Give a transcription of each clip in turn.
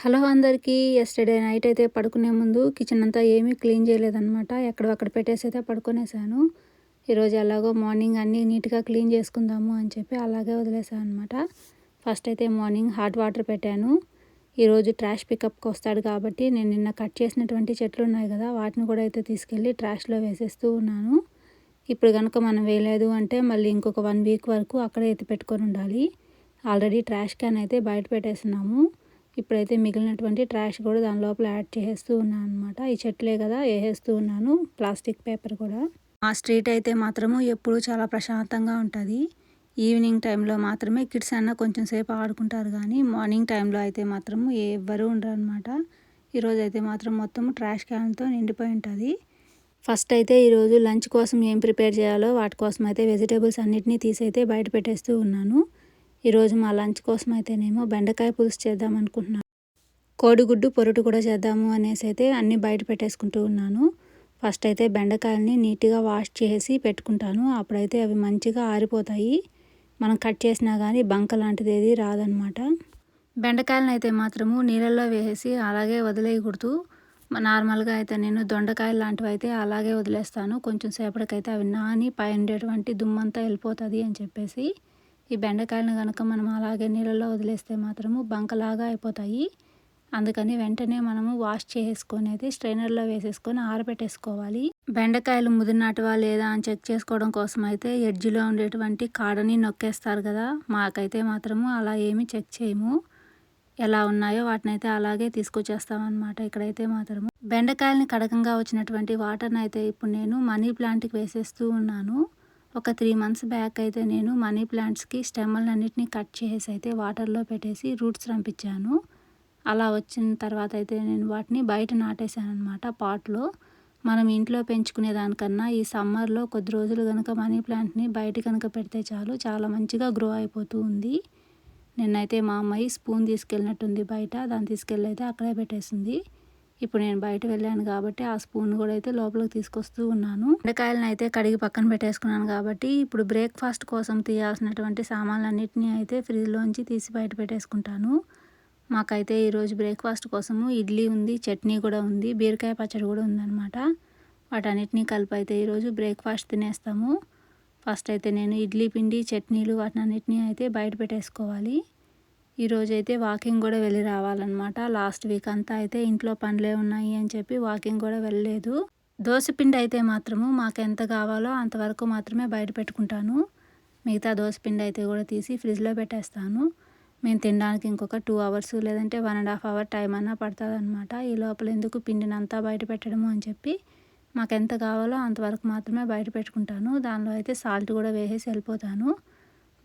Hello అందరికీ. Yesterday night అయితే పడుకునే ముందు కిచెన్ అంతా ఏమీ క్లీన్ చేయలేదన్నమాట. ఎక్కడో అక్కడ పెట్టేసి అయితే పడుకునేసాను. ఈరోజు ఎలాగో మార్నింగ్ అన్నీ నీట్గా క్లీన్ చేసుకుందాము అని చెప్పి అలాగే వదిలేసాను అనమాట ఫస్ట్ అయితే మార్నింగ్ హాట్ వాటర్ పెట్టాను. ఈరోజు ట్రాష్ పికప్కి వస్తాడు కాబట్టి నేను నిన్న కట్ చేసినటువంటి చెట్లు ఉన్నాయి కదా వాటిని కూడా అయితే తీసుకెళ్ళి ట్రాష్లో వేసేస్తూ ఉన్నాను. ఇప్పుడు కనుక మనం వేయలేదు అంటే మళ్ళీ ఇంకొక వన్ వీక్ వరకు అక్కడే ఎత్తి పెట్టుకొని ఉండాలి. ఆల్రెడీ ట్రాష్ క్యాన్ అయితే బయట పెట్టేస్తున్నాము. ఇప్పుడైతే మిగిలినటువంటి ట్రాష్ కూడా దాని లోపల యాడ్ చేసేస్తూ ఉన్నాను అనమాట ఈ చెట్లే కదా వేసేస్తూ ఉన్నాను ప్లాస్టిక్ పేపర్ కూడా. ఆ స్ట్రీట్ అయితే మాత్రము ఎప్పుడూ చాలా ప్రశాంతంగా ఉంటుంది. ఈవినింగ్ టైంలో మాత్రమే కిడ్స్ అన్న కొంచెం సేపు ఆడుకుంటారు కానీ మార్నింగ్ టైంలో అయితే మాత్రము ఎవ్వరూ ఉండరు అనమాట ఈరోజు అయితే మాత్రం మొత్తం ట్రాష్ క్యాన్తో నిండిపోయి ఉంటుంది. ఫస్ట్ అయితే ఈరోజు లంచ్ కోసం ఏం ప్రిపేర్ చేయాలో వాటి కోసం అయితే వెజిటేబుల్స్ అన్నిటినీ తీసైతే బయట పెట్టేస్తూ ఉన్నాను. ఈరోజు మా లంచ్ కోసం అయితేనేమో బెండకాయ పులుసు చేద్దాం అనుకుంటున్నాను. కోడిగుడ్డు పొరుటు కూడా చేద్దాము అనేసి అయితే అన్నీ బయట పెట్టేసుకుంటూ ఉన్నాను. ఫస్ట్ అయితే బెండకాయలని నీట్గా వాష్ చేసి పెట్టుకుంటాను. అప్పుడైతే అవి మంచిగా ఆరిపోతాయి. మనం కట్ చేసినా కానీ బంక లాంటిది ఏది రాదనమాట బెండకాయలను అయితే మాత్రము నీళ్ళల్లో వేసేసి అలాగే వదిలేయకూడదు. నార్మల్గా అయితే నేను దొండకాయలు లాంటివి అయితే అలాగే వదిలేస్తాను. కొంచెం సేపటికైతే అవి నాని పై ఉండేటువంటి దుమ్మంతా వెళ్ళిపోతుంది అని చెప్పేసి. ఈ బెండకాయలను కనుక మనం అలాగే నీళ్ళలో వదిలేస్తే మాత్రము బంకలాగా అయిపోతాయి. అందుకని వెంటనే మనము వాష్ చేసుకునేది స్ట్రైనర్లో వేసేసుకొని ఆరబెట్టేసుకోవాలి. బెండకాయలు ముదిరినటువా లేదా అని చెక్ చేసుకోవడం కోసం అయితే ఎడ్జ్లో ఉండేటువంటి కాడని నొక్కేస్తారు కదా. మాకైతే మాత్రము అలా ఏమి చెక్ చేయము. ఎలా ఉన్నాయో వాటిని అయితే అలాగే తీసుకొచ్చేస్తామన్నమాట ఇక్కడైతే మాత్రము. బెండకాయలని కడకంగా వచ్చినటువంటి వాటర్ని అయితే ఇప్పుడు నేను మనీ ప్లాంట్కి వేసేస్తూ ఉన్నాను. ఒక త్రీ మంత్స్ బ్యాక్ అయితే నేను మనీ ప్లాంట్స్కి స్టెమ్మలన్నింటినీ కట్ చేసి అయితే వాటర్లో పెట్టేసి రూట్స్ రంపించాను. అలా వచ్చిన తర్వాత అయితే నేను వాటిని బయట నాటేశాను అనమాట పాట్లో మనం ఇంట్లో పెంచుకునే దానికన్నా ఈ సమ్మర్లో కొద్ది రోజులు కనుక మనీ ప్లాంట్ని బయట కనుక పెడితే చాలు చాలా మంచిగా గ్రో అయిపోతూ ఉంది. నిన్నైతే మా అమ్మాయి స్పూన్ తీసుకెళ్ళినట్టుంది బయట దాన్ని తీసుకెళ్ళి అయితే అక్కడే పెట్టేసింది. ఇప్పుడు నేను బయట వెళ్ళాను కాబట్టి ఆ స్పూన్ కూడా అయితే లోపలికి తీసుకొస్తూ ఉన్నాను. బెండకాయలను అయితే కడిగి పక్కన పెట్టేసుకున్నాను కాబట్టి ఇప్పుడు బ్రేక్ఫాస్ట్ కోసం తీయాల్సినటువంటి సామాన్లన్నింటినీ అయితే ఫ్రిడ్జ్లోంచి తీసి బయట పెట్టేసుకుంటాను. మాకైతే ఈరోజు బ్రేక్ఫాస్ట్ కోసము ఇడ్లీ ఉంది చట్నీ కూడా ఉంది బీరకాయ పచ్చడి కూడా ఉందన్నమాట. వాటన్నిటినీ కలిపి అయితే ఈరోజు బ్రేక్ఫాస్ట్ తినేస్తాము. ఫస్ట్ అయితే నేను ఇడ్లీ పిండి చట్నీలు వాటినన్నిటినీ అయితే బయట పెట్టేసుకోవాలి. ఈరోజు అయితే వాకింగ్ కూడా వెళ్ళి రావాలన్నమాట. లాస్ట్ వీక్ అంతా అయితే ఇంట్లో పనులే ఉన్నాయి అని చెప్పి వాకింగ్ కూడా వెళ్ళలేదు. దోశపిండి అయితే మాత్రము మాకు ఎంత కావాలో అంతవరకు మాత్రమే బయట పెట్టుకుంటాను. మిగతా దోశపిండి అయితే కూడా తీసి ఫ్రిడ్జ్లో పెట్టేస్తాను. మేము తినడానికి ఇంకొక టూ అవర్స్ లేదంటే one and half hour time అన్నా పడుతుంది అనమాట ఈ లోపల ఎందుకు పిండిని అంతా బయట పెట్టడము అని చెప్పి మాకు ఎంత కావాలో అంతవరకు మాత్రమే బయట పెట్టుకుంటాను. దానిలో అయితే సాల్ట్ కూడా వేసేసి వెళ్ళిపోతాను.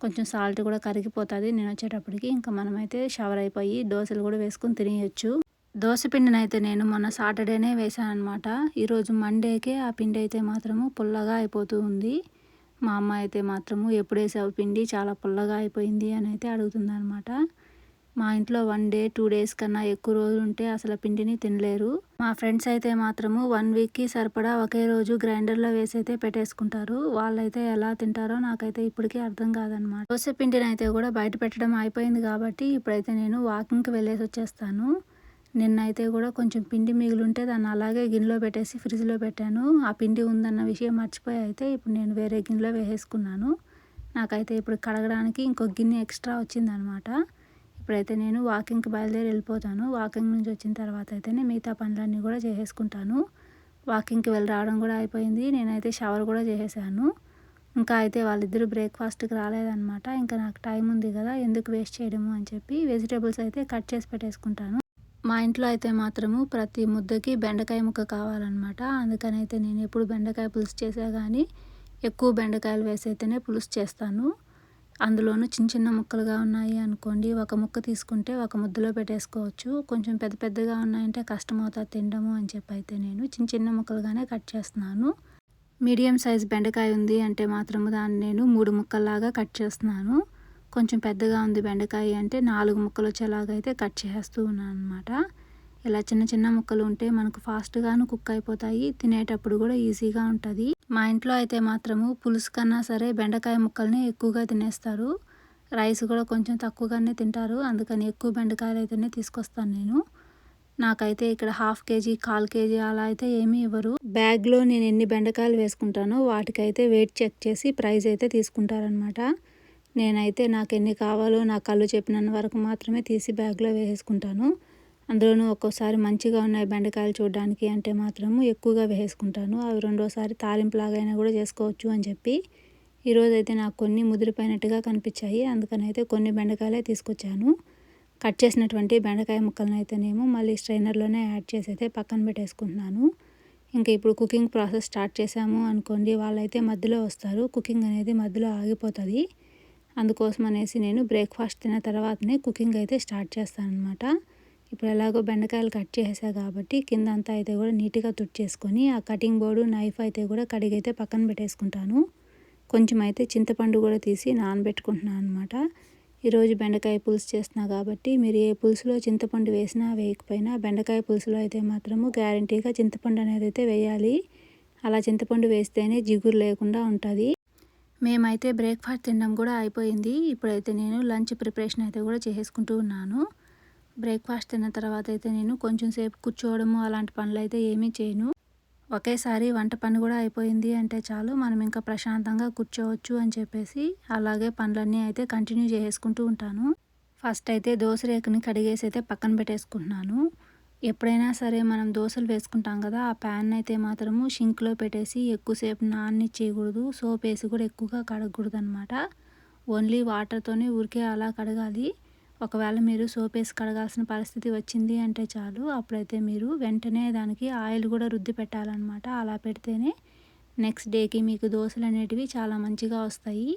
కొంచెం సాల్ట్ కూడా కరిగిపోతుంది. నేను వచ్చేటప్పటికి ఇంకా మనమైతే షవర్ అయిపోయి దోశలు కూడా వేసుకొని తినేయచ్చు. దోశ పిండిని అయితే నేను మొన్న సాటర్డేనే వేసాను అనమాట ఈరోజు మండేకే ఆ పిండి అయితే మాత్రము పుల్లగా అయిపోతూ ఉంది. మా అమ్మ అయితే మాత్రము ఎప్పుడు వేసావు పిండి? చాలా పుల్లగా అయిపోయింది అని అయితే అడుగుతుంది అనమాట మా ఇంట్లో వన్ డే టూ డేస్ కన్నా ఎక్కువ రోజులు ఉంటే అసలు పిండిని తినలేరు. మా ఫ్రెండ్స్ అయితే మాత్రము వన్ వీక్కి సరిపడా ఒకే రోజు గ్రైండర్లో వేసి అయితే పెట్టేసుకుంటారు. వాళ్ళైతే ఎలా తింటారో నాకైతే ఇప్పటికీ అర్థం కాదనమాట దోశ పిండిని అయితే కూడా బయట పెట్టడం అయిపోయింది కాబట్టి ఇప్పుడైతే నేను వాకింగ్కి వెళ్ళేసి వచ్చేస్తాను. నిన్నైతే కూడా కొంచెం పిండి మిగిలింటే దాన్ని అలాగే గిన్నెలో పెట్టేసి ఫ్రిడ్జ్లో పెట్టాను. ఆ పిండి ఉందన్న విషయం మర్చిపోయి అయితే ఇప్పుడు నేను వేరే గిన్నెలో వేసేసుకున్నాను. నాకైతే ఇప్పుడు కడగడానికి ఇంకో గిన్నె ఎక్స్ట్రా వచ్చిందనమాట ఇప్పుడైతే నేను వాకింగ్కి బయలుదేరి వెళ్ళిపోతాను. వాకింగ్ నుంచి వచ్చిన తర్వాత అయితేనే మిగతా పనులన్నీ కూడా చేసేసుకుంటాను. వాకింగ్కి వెళ్ళి రావడం కూడా అయిపోయింది. నేనైతే షవర్ కూడా చేసేసాను. ఇంకా అయితే వాళ్ళిద్దరూ బ్రేక్ఫాస్ట్కి రాలేదనమాట ఇంకా నాకు టైం ఉంది కదా ఎందుకు వేస్ట్ చేయడము అని చెప్పి వెజిటేబుల్స్ అయితే కట్ చేసి పెట్టేసుకుంటాను. మా ఇంట్లో అయితే మాత్రము ప్రతి ముద్దకి బెండకాయ ముక్క కావాలన్నమాట. అందుకని అయితే నేను ఎప్పుడు బెండకాయ పులుసు చేసా కానీ ఎక్కువ బెండకాయలు వేసి అయితేనే పులుసు చేస్తాను. అందులోనూ చిన్న చిన్న ముక్కలుగా ఉన్నాయి అనుకోండి. ఒక ముక్క తీసుకుంటే ఒక ముద్దలో పెట్టేసుకోవచ్చు. కొంచెం పెద్ద పెద్దగా ఉన్నాయంటే కష్టం తినడము అని చెప్పి అయితే నేను చిన్న చిన్న ముక్కలుగానే కట్ చేస్తున్నాను. మీడియం సైజ్ బెండకాయ ఉంది అంటే మాత్రము దాన్ని నేను మూడు ముక్కల్లాగా కట్ చేస్తున్నాను. కొంచెం పెద్దగా ఉంది బెండకాయ అంటే నాలుగు ముక్కలు వచ్చేలాగా అయితే కట్ చేస్తూ ఉన్నాను అనమాట ఇలా చిన్న చిన్న ముక్కలు ఉంటే మనకు ఫాస్ట్గాను కుక్ అయిపోతాయి. తినేటప్పుడు కూడా ఈజీగా ఉంటుంది. మా ఇంట్లో అయితే మాత్రము పులుసు కన్నా సరే బెండకాయ ముక్కల్ని ఎక్కువగా తినేస్తారు. రైస్ కూడా కొంచెం తక్కువగానే తింటారు. అందుకని ఎక్కువ బెండకాయలు అయితేనే తీసుకొస్తాను నేను. నాకైతే ఇక్కడ హాఫ్ కేజీ కాల్ కేజీ అలా అయితే ఏమీ ఇవ్వరు. బ్యాగ్లో నేను ఎన్ని బెండకాయలు వేసుకుంటానో వాటికైతే వెయిట్ చెక్ చేసి ప్రైస్ అయితే తీసుకుంటారనమాట నేనైతే నాకు ఎన్ని కావాలో నా కళ్ళు చెప్పినంత వరకు మాత్రమే తీసి బ్యాగ్లో వేసుకుంటాను అందులోనూ ఒక్కోసారి మంచిగా ఉన్నాయి బెండకాయలు చూడడానికి అంటే మాత్రము ఎక్కువగా వేసుకుంటాను. అవి రెండోసారి తాలింపులాగైనా కూడా చేసుకోవచ్చు అని చెప్పి ఈరోజు అయితే నాకు కొన్ని ముదిరిపోయినట్టుగా కనిపించాయి. అందుకని అయితే కొన్ని బెండకాయలే తీసుకొచ్చాను. కట్ చేసినటువంటి బెండకాయ ముక్కలను అయితేనేమో మళ్ళీ స్ట్రైనర్లోనే యాడ్ చేసి అయితే పక్కన పెట్టేసుకుంటున్నాను. ఇంకా ఇప్పుడు కుకింగ్ ప్రాసెస్ స్టార్ట్ చేసాము అనుకోండి వాళ్ళైతే మధ్యలో వస్తారు. కుకింగ్ అనేది మధ్యలో ఆగిపోతుంది. అందుకోసం అనేసి నేను బ్రేక్ఫాస్ట్ తిన్న తర్వాతనే కుకింగ్ అయితే స్టార్ట్ చేస్తాను అనమాట ఇప్పుడు ఎలాగో బెండకాయలు కట్ చేసా కాబట్టి కింద అంతా అయితే కూడా నీట్గా తుడిచేసుకొని ఆ కటింగ్ బోర్డు నైఫ్ అయితే కూడా కడిగైతే పక్కన పెట్టేసుకుంటాను. కొంచెం అయితే చింతపండు కూడా తీసి నానబెట్టుకుంటున్నాను అనమాట ఈరోజు బెండకాయ పులుసు చేస్తున్నా కాబట్టి మీరు ఏ పులుసులో చింతపండు వేసినా వేయకపోయినా బెండకాయ పులుసులో అయితే మాత్రము గ్యారంటీగా చింతపండు అనేది అయితే వేయాలి. అలా చింతపండు వేస్తేనే జిగురు లేకుండా ఉంటుంది. మేమైతే బ్రేక్ఫాస్ట్ తినడం కూడా అయిపోయింది. ఇప్పుడైతే నేను లంచ్ ప్రిపరేషన్ అయితే కూడా చేసుకుంటూ ఉన్నాను. బ్రేక్ఫాస్ట్ తిన్న తర్వాత అయితే నేను కొంచెం సేపు కూర్చోవడము అలాంటి పనులు అయితే ఏమీ చేయను. ఒకేసారి వంట పని కూడా అయిపోయింది అంటే చాలు మనం ఇంకా ప్రశాంతంగా కూర్చోవచ్చు అని చెప్పేసి అలాగే పనులన్నీ అయితే కంటిన్యూ చేసుకుంటూ ఉంటాను. ఫస్ట్ అయితే దోశ రేకుని కడిగేసి అయితే పక్కన పెట్టేసుకుంటున్నాను. ఎప్పుడైనా సరే మనం దోశలు వేసుకుంటాం కదా ఆ ప్యాన్ అయితే మాత్రము షింక్లో పెట్టేసి ఎక్కువసేపు నాన్ని చేయకూడదు సోప్ వేసి కూడా ఎక్కువగా కడగకూడదు అనమాట ఓన్లీ వాటర్తోనే ఊరికే అలా కడగాలి. ఒకవేళ మీరు సోప్ వేసి కడగాల్సిన పరిస్థితి వచ్చింది అంటే చాలు. అప్పుడైతే మీరు వెంటనే దానికి ఆయిల్ కూడా రుద్ది పెట్టాలన్నమాట. అలా పెడితేనే నెక్స్ట్ డేకి మీకు దోశలు అనేటివి చాలా మంచిగా వస్తాయి.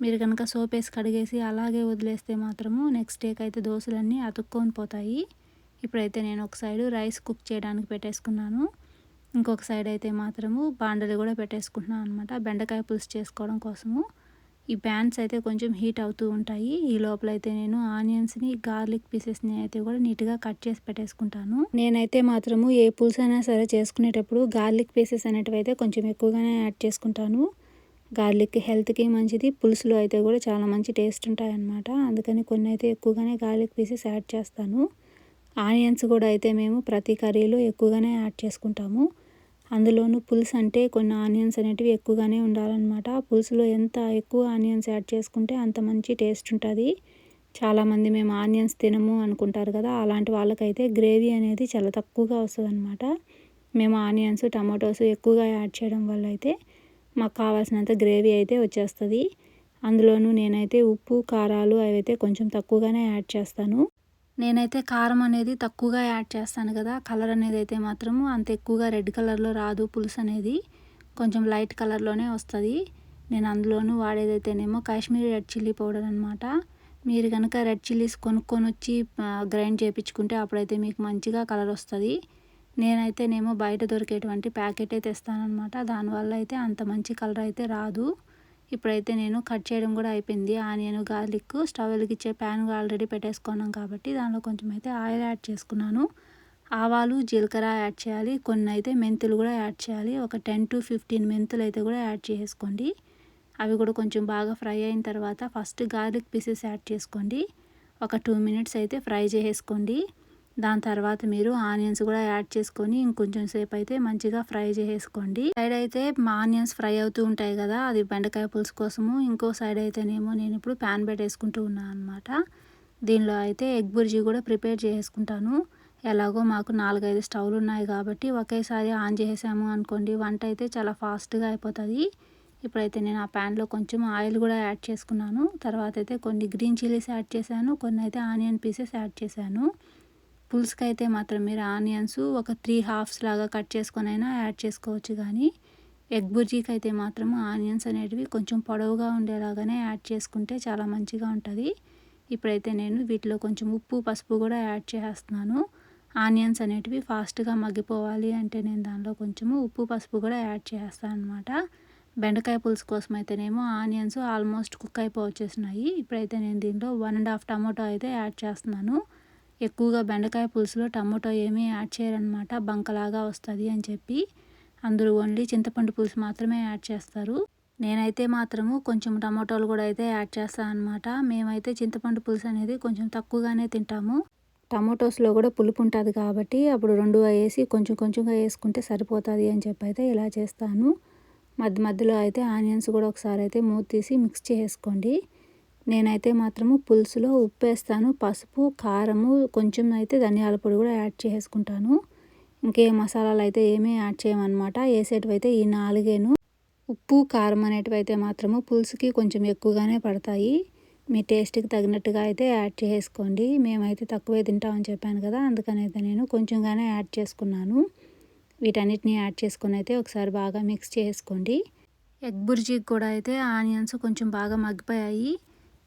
మీరు కనుక సోప్ వేసి కడిగేసి అలాగే వదిలేస్తే మాత్రము నెక్స్ట్ డేకి అయితే దోశలన్నీ అతుక్కొని పోతాయి. ఇప్పుడైతే నేను ఒక సైడు రైస్ కుక్ చేయడానికి పెట్టేసుకున్నాను. ఇంకొక సైడ్ అయితే మాత్రము బాండలు కూడా పెట్టేసుకుంటున్నాను అనమాట బెండకాయ పులుసు చేసుకోవడం కోసము. ఈ ప్యాన్స్ అయితే కొంచెం హీట్ అవుతూ ఉంటాయి. ఈ లోపల అయితే నేను ఆనియన్స్ని గార్లిక్ పీసెస్ని అయితే కూడా నీట్గా కట్ చేసి పెట్టేసుకుంటాను. నేనైతే మాత్రము ఏ పులుసు అయినా సరే చేసుకునేటప్పుడు గార్లిక్ పీసెస్ అనేటివి అయితే కొంచెం ఎక్కువగానే యాడ్ చేసుకుంటాను. గార్లిక్ హెల్త్కి మంచిది పులుసులో అయితే కూడా చాలా మంచి టేస్ట్ ఉంటాయన్నమాట. అందుకని కొన్ని అయితే ఎక్కువగానే గార్లిక్ పీసెస్ యాడ్ చేస్తాను. ఆనియన్స్ కూడా అయితే మేము ప్రతి కర్రీలో ఎక్కువగానే యాడ్ చేసుకుంటాము. అందులోనూ పులుసు అంటే కొన్ని ఆనియన్స్ అనేటివి ఎక్కువగానే ఉండాలన్నమాట. పులుసులో ఎంత ఎక్కువ ఆనియన్స్ యాడ్ చేసుకుంటే అంత మంచి టేస్ట్ ఉంటుంది. చాలామంది మేము ఆనియన్స్ తినము అనుకుంటారు కదా అలాంటి వాళ్ళకైతే గ్రేవీ అనేది చాలా తక్కువగా వస్తుంది అనమాట మేము ఆనియన్స్ టమాటోస్ ఎక్కువగా యాడ్ చేయడం వల్ల అయితే మాకు కావాల్సినంత గ్రేవీ అయితే వచ్చేస్తుంది. అందులోనూ నేనైతే ఉప్పు కారాలు అవైతే కొంచెం తక్కువగానే యాడ్ చేస్తాను. నేనైతే కారం అనేది తక్కువగా యాడ్ చేస్తాను కదా కలర్ అనేది అయితే మాత్రము అంత ఎక్కువగా రెడ్ కలర్లో రాదు పులుసు అనేది. కొంచెం లైట్ కలర్లోనే వస్తుంది. నేను అందులోనూ వాడేదైతేనేమో కాశ్మీరీ రెడ్ చిల్లీ పౌడర్ అనమాట మీరు కనుక రెడ్ చిల్లీస్ కొనుక్కొని వచ్చి గ్రైండ్ చేయించుకుంటే అప్పుడైతే మీకు మంచిగా కలర్ వస్తుంది. నేనైతేనేమో బయట దొరికేటువంటి ప్యాకెట్ అయితే తెస్తానమాట దానివల్ల అయితే అంత మంచి కలర్ అయితే రాదు. ఇప్పుడైతే నేను కట్ చేయడం కూడా అయిపోయింది. ఆనియన్ గార్లిక్ స్టవ్ వెలిగించే ప్యాన్ ఆల్రెడీ పెట్టేసుకున్నాం కాబట్టి దానిలో కొంచెం అయితే ఆయిల్ యాడ్ చేసుకున్నాను. ఆవాలు జీలకర్ర యాడ్ చేయాలి. కొన్ని అయితే మెంతులు కూడా యాడ్ చేయాలి. ఒక టెన్ టు ఫిఫ్టీన్ మెంతులు అయితే కూడా యాడ్ చేసుకోండి. అవి కూడా కొంచెం బాగా ఫ్రై అయిన తర్వాత ఫస్ట్ గార్లిక్ పీసెస్ యాడ్ చేసుకోండి. ఒక టూ మినిట్స్ అయితే ఫ్రై చేసుకోండి దాని తర్వాత మీరు ఆనియన్స్ కూడా యాడ్ చేసుకొని ఇంకొంచెం సేపు అయితే మంచిగా ఫ్రై చేసేసుకోండి. సైడ్ అయితే మా ఆనియన్స్ ఫ్రై అవుతూ ఉంటాయి కదా అది బెండకాయ పులుసు కోసము. ఇంకో సైడ్ అయితేనేమో నేను ఇప్పుడు ప్యాన్ పెట్టేసుకుంటూ ఉన్నాను అనమాట దీనిలో అయితే ఎగ్ బుర్జీ కూడా ప్రిపేర్ చేసుకుంటాను ఎలాగో మాకు నాలుగైదు స్టవ్లు ఉన్నాయి కాబట్టి ఒకేసారి ఆన్ చేసాము అనుకోండి వంట అయితే చాలా ఫాస్ట్గా అయిపోతుంది. ఇప్పుడైతే నేను ఆ ప్యాన్లో కొంచెం ఆయిల్ కూడా యాడ్ చేసుకున్నాను. తర్వాత అయితే కొన్ని గ్రీన్ చిల్లీస్ యాడ్ చేశాను కొన్ని అయితే ఆనియన్ పీసెస్ యాడ్ చేశాను. పులుసుకి అయితే మాత్రం మీరు ఆనియన్స్ ఒక త్రీ హాఫ్స్ లాగా కట్ చేసుకొని అయినా యాడ్ చేసుకోవచ్చు కానీ ఎగ్ బుర్జీకి అయితే మాత్రం ఆనియన్స్ అనేటివి కొంచెం పొడవుగా ఉండేలాగానే యాడ్ చేసుకుంటే చాలా మంచిగా ఉంటుంది. ఇప్పుడైతే నేను వీటిలో కొంచెం ఉప్పు పసుపు కూడా యాడ్ చేస్తున్నాను ఆనియన్స్ అనేటివి ఫాస్ట్గా మగ్గిపోవాలి అంటే నేను దానిలో కొంచెము ఉప్పు పసుపు కూడా యాడ్ చేస్తాను అనమాట బెండకాయ పులుసు కోసం అయితేనేమో ఆనియన్స్ ఆల్మోస్ట్ కుక్ అయిపోవచ్చేసినాయి. ఇప్పుడైతే నేను దీంట్లో వన్ అండ్ హాఫ్ టమాటో అయితే యాడ్ చేస్తున్నాను. ఎక్కువగా బెండకాయ పులుసులో టమాటో ఏమీ యాడ్ చేయరనమాట బంకలాగా వస్తుంది అని చెప్పి అందరూ ఓన్లీ చింతపండు పులుసు మాత్రమే యాడ్ చేస్తారు. నేనైతే మాత్రము కొంచెం టమాటోలు కూడా అయితే యాడ్ చేస్తాను అనమాట మేమైతే చింతపండు పులుసు అనేది కొంచెం తక్కువగానే తింటాము. టమాటోస్లో కూడా పులుపు ఉంటుంది కాబట్టి అప్పుడు రెండు వేసి కొంచెం కొంచెంగా వేసుకుంటే సరిపోతుంది అని చెప్పి అయితే ఇలా చేస్తాను. మధ్య మధ్యలో అయితే ఆనియన్స్ కూడా ఒకసారి అయితే మూత తీసి మిక్స్ చేసుకోండి. నేనైతే మాత్రము పులుసులో ఉప్పు వేస్తాను పసుపు కారము కొంచెం అయితే ధనియాల పొడి కూడా యాడ్ చేసుకుంటాను. ఇంకే మసాలాలు అయితే ఏమీ యాడ్ చేయమన్నమాట. వేసేటివైతే ఈ నాలుగేను. ఉప్పు కారం అనేటివి అయితే మాత్రము పులుసుకి కొంచెం ఎక్కువగానే పడతాయి. మీ టేస్ట్కి తగినట్టుగా అయితే యాడ్ చేసుకోండి. మేమైతే తక్కువే తింటామని చెప్పాను కదా అందుకని అయితే నేను కొంచెంగానే యాడ్ చేసుకున్నాను. వీటన్నిటిని యాడ్ చేసుకొని అయితే ఒకసారి బాగా మిక్స్ చేసుకోండి. ఎగ్ బుర్జీకి కూడా అయితే ఆనియన్స్ కొంచెం బాగా మగ్గిపోయాయి.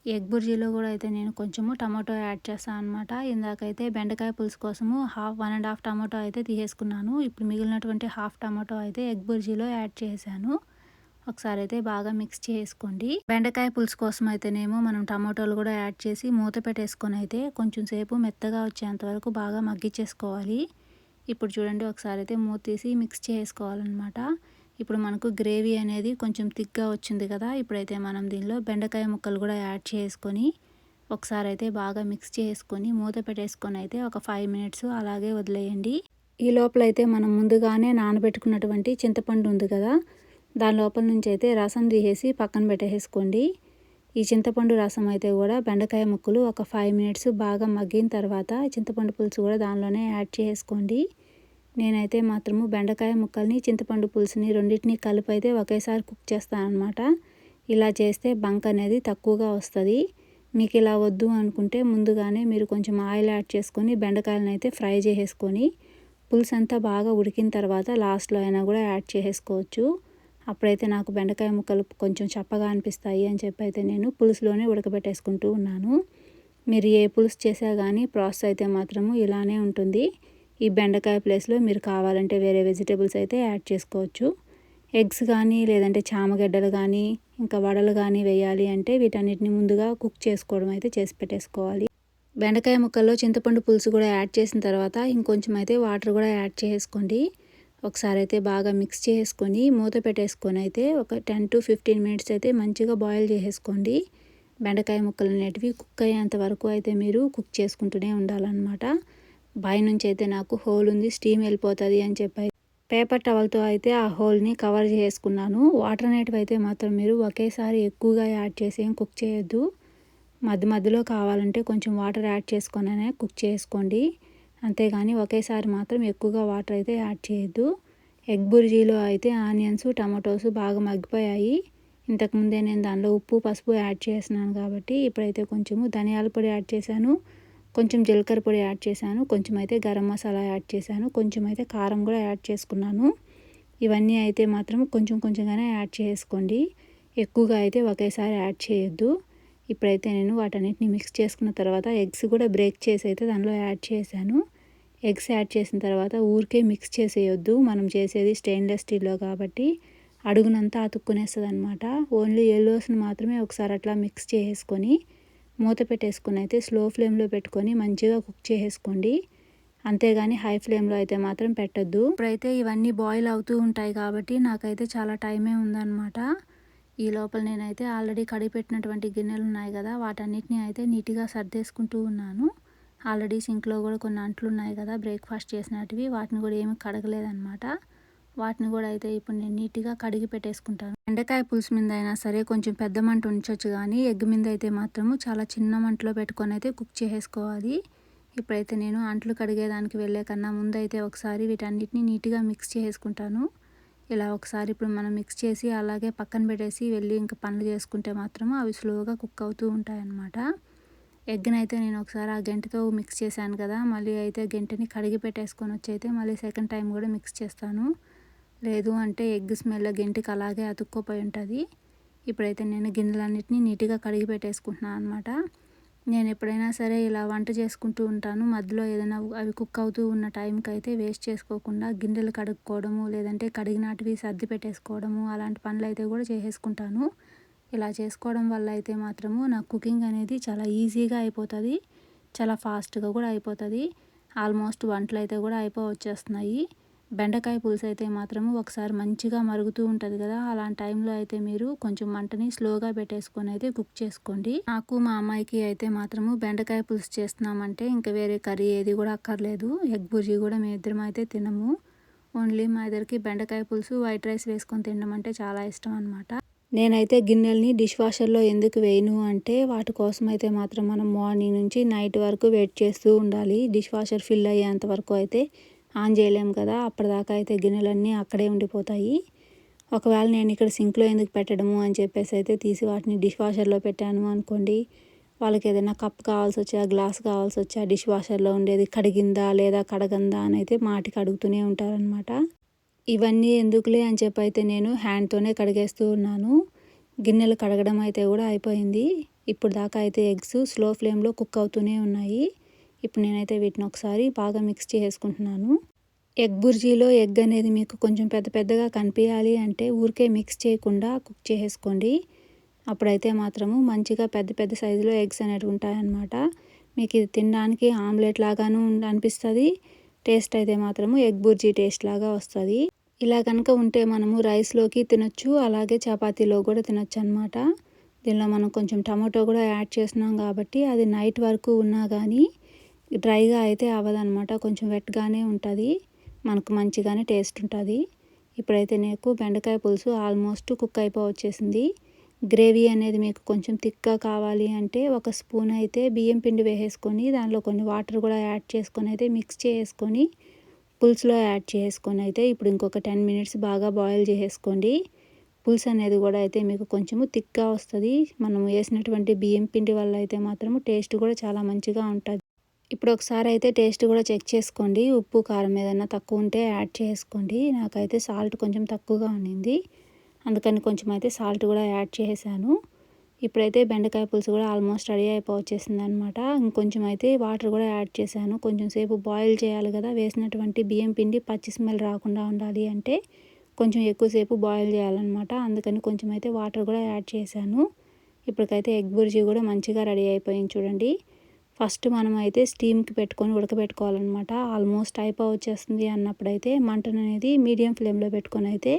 ఎగ్ బుర్జీలో కూడా అయితే నేను కొంచెము టమాటో యాడ్ చేస్తాను అనమాట ఇందాకైతే బెండకాయ పులుసు కోసము half one and half tomato అయితే తీసేసుకున్నాను. ఇప్పుడు మిగిలినటువంటి హాఫ్ టమాటో అయితే ఎగ్ బుర్జీలో యాడ్ చేశాను. ఒకసారి అయితే బాగా మిక్స్ చేసుకోండి. బెండకాయ పులుసు కోసం అయితేనేమో మనం టమాటోలు కూడా యాడ్ చేసి మూత పెట్టేసుకొని అయితే కొంచెం సేపు మెత్తగా వచ్చేంత వరకు బాగా మగ్గిచ్చేసుకోవాలి. ఇప్పుడు చూడండి ఒకసారి అయితే మూత తీసి మిక్స్ చేసుకోవాలన్నమాట. ఇప్పుడు మనకు గ్రేవీ అనేది కొంచెం థిక్గా వచ్చింది కదా ఇప్పుడైతే మనం దీనిలో బెండకాయ ముక్కలు కూడా యాడ్ చేసుకొని ఒకసారి అయితే బాగా మిక్స్ చేసుకొని మూత పెట్టేసుకొని అయితే ఒక ఫైవ్ మినిట్స్ అలాగే వదిలేయండి. ఈ లోపల అయితే మనం ముందుగానే నానబెట్టుకున్నటువంటి చింతపండు ఉంది కదా దాని లోపల నుంచి అయితే రసం తీసేసి పక్కన పెట్టేసుకోండి. ఈ చింతపండు రసం అయితే కూడా బెండకాయ ముక్కలు ఒక ఫైవ్ మినిట్స్ బాగా మగ్గిన తర్వాత చింతపండు పులుసు కూడా దానిలోనే యాడ్ చేసుకోండి. నేనైతే మాత్రము బెండకాయ ముక్కల్ని చింతపండు పులుసుని రెండింటిని కలిపి అయితే ఒకేసారి కుక్ చేస్తాను అనమాట ఇలా చేస్తే బంక్ అనేది తక్కువగా వస్తుంది. మీకు ఇలా వద్దు అనుకుంటే ముందుగానే మీరు కొంచెం ఆయిల్ యాడ్ చేసుకొని బెండకాయలను అయితే ఫ్రై చేసేసుకొని పులుసు అంతా బాగా ఉడికిన తర్వాత లాస్ట్లో అయినా కూడా యాడ్ చేసేసుకోవచ్చు. అప్పుడైతే నాకు బెండకాయ ముక్కలు కొంచెం చప్పగా అనిపిస్తాయి అని చెప్పి అయితే నేను పులుసులోనే ఉడకబెట్టేసుకుంటూ ఉన్నాను. మీరు ఏ పులుసు చేసా కానీ ప్రాసెస్ అయితే మాత్రము ఇలానే ఉంటుంది. ఈ బెండకాయ ప్లేస్లో మీరు కావాలంటే వేరే వెజిటేబుల్స్ అయితే యాడ్ చేసుకోవచ్చు. ఎగ్స్ కానీ లేదంటే చామగడ్డలు కానీ ఇంకా వడలు కానీ వేయాలి అంటే వీటన్నిటిని ముందుగా కుక్ చేసుకోవడం అయితే చేసి పెట్టేసుకోవాలి. బెండకాయ ముక్కల్లో చింతపండు పులుసు కూడా యాడ్ చేసిన తర్వాత ఇంకొంచెం అయితే వాటర్ కూడా యాడ్ చేసుకోండి. ఒకసారి అయితే బాగా మిక్స్ చేసుకొని మూత పెట్టేసుకొని అయితే ఒక టెన్ టు ఫిఫ్టీన్ మినిట్స్ అయితే మంచిగా బాయిల్ చేసేసుకోండి. బెండకాయ ముక్కలు అనేటివి కుక్ అయ్యేంత వరకు అయితే మీరు కుక్ చేసుకుంటూనే ఉండాలన్నమాట. పై నుంచి అయితే నాకు హోల్ ఉంది స్టీమ్ వెళ్ళిపోతుంది అని చెప్పి పేపర్ టవల్తో అయితే ఆ హోల్ని కవర్ చేసుకున్నాను. వాటర్ నేటివ్ అయితే మాత్రం మీరు ఒకేసారి ఎక్కువగా యాడ్ చేసి ఏం కుక్ చేయొద్దు. మధ్య మధ్యలో కావాలంటే కొంచెం వాటర్ యాడ్ చేసుకొనే కుక్ చేసుకోండి. అంతేగాని ఒకేసారి మాత్రం ఎక్కువగా వాటర్ అయితే యాడ్ చేయొద్దు. ఎగ్ బుర్జీలో అయితే ఆనియన్స్ టమాటోస్ బాగా మగ్గిపోయాయి. ఇంతకుముందే నేను దానిలో ఉప్పు పసుపు యాడ్ చేసినాను కాబట్టి ఇప్పుడైతే కొంచెము ధనియాల పొడి యాడ్ చేశాను. కొంచెం జీలకర్ర పొడి యాడ్ చేశాను కొంచెం అయితే గరం మసాలా యాడ్ చేశాను కొంచెం అయితే కారం కూడా యాడ్ చేసుకున్నాను. ఇవన్నీ అయితే మాత్రం కొంచెం కొంచెంగానే యాడ్ చేసుకోండి. ఎక్కువగా అయితే ఒకేసారి యాడ్ చేయొద్దు. ఇప్పుడైతే నేను వాటన్నిటిని మిక్స్ చేసుకున్న తర్వాత ఎగ్స్ కూడా బ్రేక్ చేసి అయితే దానిలో యాడ్ చేశాను. ఎగ్స్ యాడ్ చేసిన తర్వాత ఊరికే మిక్స్ చేసేయొద్దు. మనం చేసేది స్టెయిన్లెస్ స్టీల్లో కాబట్టి అడుగునంతా అతుక్కునేస్తుంది అనమాట ఓన్లీ ఎల్లోస్ని మాత్రమే ఒకసారి అట్లా మిక్స్ చేసుకొని మూత పెట్టేసుకుని అయితే స్లో ఫ్లేమ్లో పెట్టుకొని మంచిగా కుక్ చేసేసుకోండి. అంతేగాని హై ఫ్లేమ్లో అయితే మాత్రం పెట్టద్దు. ఇప్పుడైతే ఇవన్నీ బాయిల్ అవుతూ ఉంటాయి కాబట్టి నాకైతే చాలా టైమే ఉందన్నమాట. ఈ లోపల నేనైతే ఆల్రెడీ కడిపెట్టినటువంటి గిన్నెలు ఉన్నాయి కదా వాటన్నిటిని అయితే నీట్గా సర్దేసుకుంటూ ఉన్నాను. ఆల్రెడీ సింక్లో కూడా కొన్ని అంట్లు ఉన్నాయి కదా బ్రేక్ఫాస్ట్ చేసినటివి వాటిని కూడా ఏమి కడగలేదన్నమాట. వాటిని కూడా అయితే ఇప్పుడు నేను నీట్గా కడిగి పెట్టేసుకుంటాను. బెండకాయ పులుసు మీద అయినా సరే కొంచెం పెద్ద మంట ఉంచవచ్చు కానీ ఎగ్ మీద అయితే మాత్రము చాలా చిన్న మంటలో పెట్టుకొని అయితే కుక్ చేసుకోవాలి ఇప్పుడైతే నేను అంట్లు కడిగేదానికి వెళ్ళే కన్నా ముందు అయితే ఒకసారి వీటన్నిటిని నీట్గా మిక్స్ చేసుకుంటాను ఇలా ఒకసారి ఇప్పుడు మనం మిక్స్ చేసి అలాగే పక్కన పెట్టేసి వెళ్ళి ఇంకా పనులు చేసుకుంటే మాత్రము అవి స్లోగా కుక్ అవుతూ ఉంటాయన్నమాట. ఎగ్ని అయితే నేను ఒకసారి ఆ గంటతో మిక్స్ చేశాను కదా మళ్ళీ అయితే గంటని కడిగి పెట్టేసుకొని వచ్చి అయితే మళ్ళీ సెకండ్ టైం కూడా మిక్స్ చేస్తాను. లేదు అంటే ఎగ్ స్మెల్ గెంటికి అలాగే అతుక్కోపోయి ఉంటుంది. ఇప్పుడైతే నేను గిన్నెలన్నిటినీ నీట్గా కడిగి పెట్టేసుకుంటున్నాను అనమాట నేను ఎప్పుడైనా సరే ఇలా వంట చేసుకుంటూ ఉంటాను. మధ్యలో ఏదైనా అవి కుక్ అవుతూ ఉన్న టైంకి అయితే వేస్ట్ చేసుకోకుండా గిన్నెలు కడుక్కోవడము లేదంటే కడిగినటివి సర్ది పెట్టేసుకోవడము అలాంటి పనులు అయితే కూడా చేసేసుకుంటాను. ఇలా చేసుకోవడం వల్ల అయితే మాత్రము నా కుకింగ్ అనేది చాలా ఈజీగా అయిపోతుంది. చాలా ఫాస్ట్గా కూడా అయిపోతుంది. ఆల్మోస్ట్ వంటలు అయితే కూడా అయిపో వచ్చేస్తున్నాయి. బెండకాయ పులుసు అయితే మాత్రము ఒకసారి మంచిగా మరుగుతూ ఉంటుంది కదా అలాంటి టైంలో అయితే మీరు కొంచెం మంటని స్లోగా పెట్టేసుకొని అయితే కుక్ చేసుకోండి. నాకు మా అమ్మాయికి అయితే మాత్రము బెండకాయ పులుసు చేస్తున్నామంటే ఇంకా వేరే కర్రీ ఏది కూడా అక్కర్లేదు. ఎగ్ బుర్జీ కూడా మేము ఇద్దరం అయితే తినము. ఓన్లీ మా ఇద్దరికి బెండకాయ పులుసు వైట్ రైస్ వేసుకొని తినడం అంటే చాలా ఇష్టం అనమాట నేనైతే గిన్నెల్ని డిష్ వాషర్లో ఎందుకు వేయను అంటే వాటి కోసం అయితే మాత్రం మనం మార్నింగ్ నుంచి నైట్ వరకు వెయిట్ చేస్తూ ఉండాలి. డిష్ వాషర్ ఫిల్ అయ్యేంత వరకు అయితే ఆన్ చేయలేము కదా అప్పటిదాకా అయితే గిన్నెలన్నీ అక్కడే ఉండిపోతాయి. ఒకవేళ నేను ఇక్కడ సింక్లో ఎందుకు పెట్టడము అని చెప్పేసి అయితే తీసి వాటిని డిష్ వాషర్లో పెట్టాను అనుకోండి. వాళ్ళకి ఏదైనా కప్ కావాల్సి వచ్చా గ్లాస్ కావాల్సి వచ్చా డిష్ వాషర్లో ఉండేది కడిగిందా లేదా కడగందా అని అయితే మాటికి అడుగుతూనే ఉంటారనమాట ఇవన్నీ ఎందుకులే అని చెప్పి అయితే నేను హ్యాండ్తోనే కడిగేస్తూ ఉన్నాను. గిన్నెలు కడగడం అయితే కూడా అయిపోయింది. ఇప్పుడు దాకా అయితే ఎగ్స్ స్లో ఫ్లేమ్లో కుక్ అవుతూనే ఉన్నాయి. ఇప్పుడు నేనైతే వీటిని ఒకసారి బాగా మిక్స్ చేసుకుంటున్నాను ఎగ్ బుర్జీలో ఎగ్ అనేది మీకు కొంచెం పెద్ద పెద్దగా కనిపించాలి అంటే ఊరికే మిక్స్ చేయకుండా కుక్ చేసుకోండి అప్పుడైతే మాత్రము మంచిగా పెద్ద పెద్ద సైజులో ఎగ్స్ అనేవి ఉంటాయన్నమాట. మీకు ఇది తినడానికి ఆమ్లెట్ లాగాను అనిపిస్తుంది. టేస్ట్ అయితే మాత్రము ఎగ్ బుర్జీ టేస్ట్ లాగా వస్తుంది. ఇలా కనుక ఉంటే మనము రైస్లోకి తినొచ్చు అలాగే చపాతీలో కూడా తినొచ్చు అనమాట దీనిలో మనం కొంచెం టమాటో కూడా యాడ్ చేసినాం కాబట్టి అది నైట్ వరకు ఉన్నా కానీ డ్రైగా అయితే అవ్వదనమాట కొంచెం వెట్గానే ఉంటుంది. మనకు మంచిగానే టేస్ట్ ఉంటుంది. ఇప్పుడైతే నీకు బెండకాయ పులుసు ఆల్మోస్ట్ కుక్ అయిపో వచ్చేసింది గ్రేవీ అనేది మీకు కొంచెం థిక్గా కావాలి అంటే ఒక స్పూన్ అయితే బియ్యం పిండి వేసేసుకొని దానిలో కొన్ని వాటర్ కూడా యాడ్ చేసుకొని అయితే మిక్స్ చేసుకొని పులుసులో యాడ్ చేసుకొని అయితే ఇప్పుడు ఇంకొక టెన్ మినిట్స్ బాగా బాయిల్ చేసేసుకోండి. పులుసు అనేది కూడా అయితే మీకు కొంచెము థిక్గా వస్తుంది. మనం వేసినటువంటి బియ్యం పిండి వల్ల అయితే మాత్రము టేస్ట్ కూడా చాలా మంచిగా ఉంటుంది. ఇప్పుడు ఒకసారి అయితే టేస్ట్ కూడా చెక్ చేసుకోండి. ఉప్పు కారం ఏదైనా తక్కువ ఉంటే యాడ్ చేసుకోండి. నాకైతే సాల్ట్ కొంచెం తక్కువగా ఉండింది. అందుకని కొంచెం అయితే సాల్ట్ కూడా యాడ్ చేసాను ఇప్పుడైతే బెండకాయ పులుసు కూడా ఆల్మోస్ట్ రెడీ అయిపోవచ్చేసింది అనమాట ఇంకొంచెం అయితే వాటర్ కూడా యాడ్ చేశాను. కొంచెం సేపు బాయిల్ చేయాలి కదా వేసినటువంటి బియ్యం పిండి పచ్చి స్మెల్ రాకుండా ఉండాలి అంటే కొంచెం ఎక్కువసేపు బాయిల్ చేయాలన్నమాట. అందుకని కొంచెం అయితే వాటర్ కూడా యాడ్ చేశాను. ఇప్పటికైతే ఎగ్ బుర్జీ కూడా మంచిగా రెడీ అయిపోయింది చూడండి. ఫస్ట్ మనమైతే స్టీమ్కి పెట్టుకొని ఉడకబెట్టుకోవాలన్నమాట. ఆల్మోస్ట్ అయిపో వచ్చేస్తుంది అన్నప్పుడైతే మంటను అనేది మీడియం ఫ్లేమ్లో పెట్టుకొని అయితే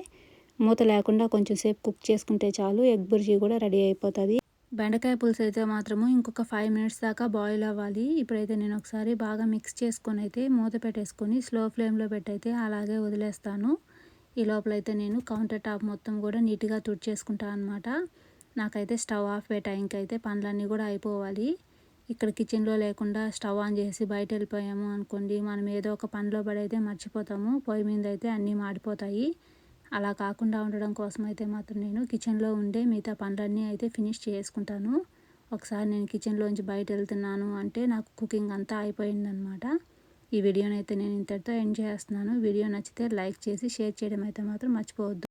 మూత లేకుండా కొంచెం సేపు కుక్ చేసుకుంటే చాలు ఎగ్ బుర్జీ కూడా రెడీ అయిపోతుంది. బెండకాయ పులుసు అయితే మాత్రము ఇంకొక ఫైవ్ మినిట్స్ దాకా బాయిల్ అవ్వాలి. ఇప్పుడైతే నేను ఒకసారి బాగా మిక్స్ చేసుకొని అయితే మూత పెట్టేసుకొని స్లో ఫ్లేమ్లో పెట్టయితే అలాగే వదిలేస్తాను. ఈ లోపలైతే నేను కౌంటర్ టాప్ మొత్తం కూడా నీట్గా తుడిచేసుకుంటాను అనమాట నాకైతే స్టవ్ ఆఫ్ ఏ టైంకి అయితే పనులన్నీ కూడా అయిపోవాలి. ఇక్కడ కిచెన్లో లేకుండా స్టవ్ ఆన్ చేసి బయట వెళ్ళిపోయాము అనుకోండి. మనం ఏదో ఒక పనిలో పడైతే మర్చిపోతాము. పొయ్యి మీద అయితే అన్నీ మాడిపోతాయి. అలా కాకుండా ఉండడం కోసం అయితే మాత్రం నేను కిచెన్లో ఉండే మిగతా పనులన్నీ అయితే ఫినిష్ చేసుకుంటాను. ఒకసారి నేను కిచెన్లోంచి బయట వెళ్తున్నాను అంటే నాకు కుకింగ్ అంతా అయిపోయిందనమాట ఈ వీడియోని అయితే నేను ఇంతటితో ఎండ్ చేస్తున్నాను. వీడియో నచ్చితే లైక్ చేసి షేర్ చేయడం అయితే మాత్రం మర్చిపోవద్దు.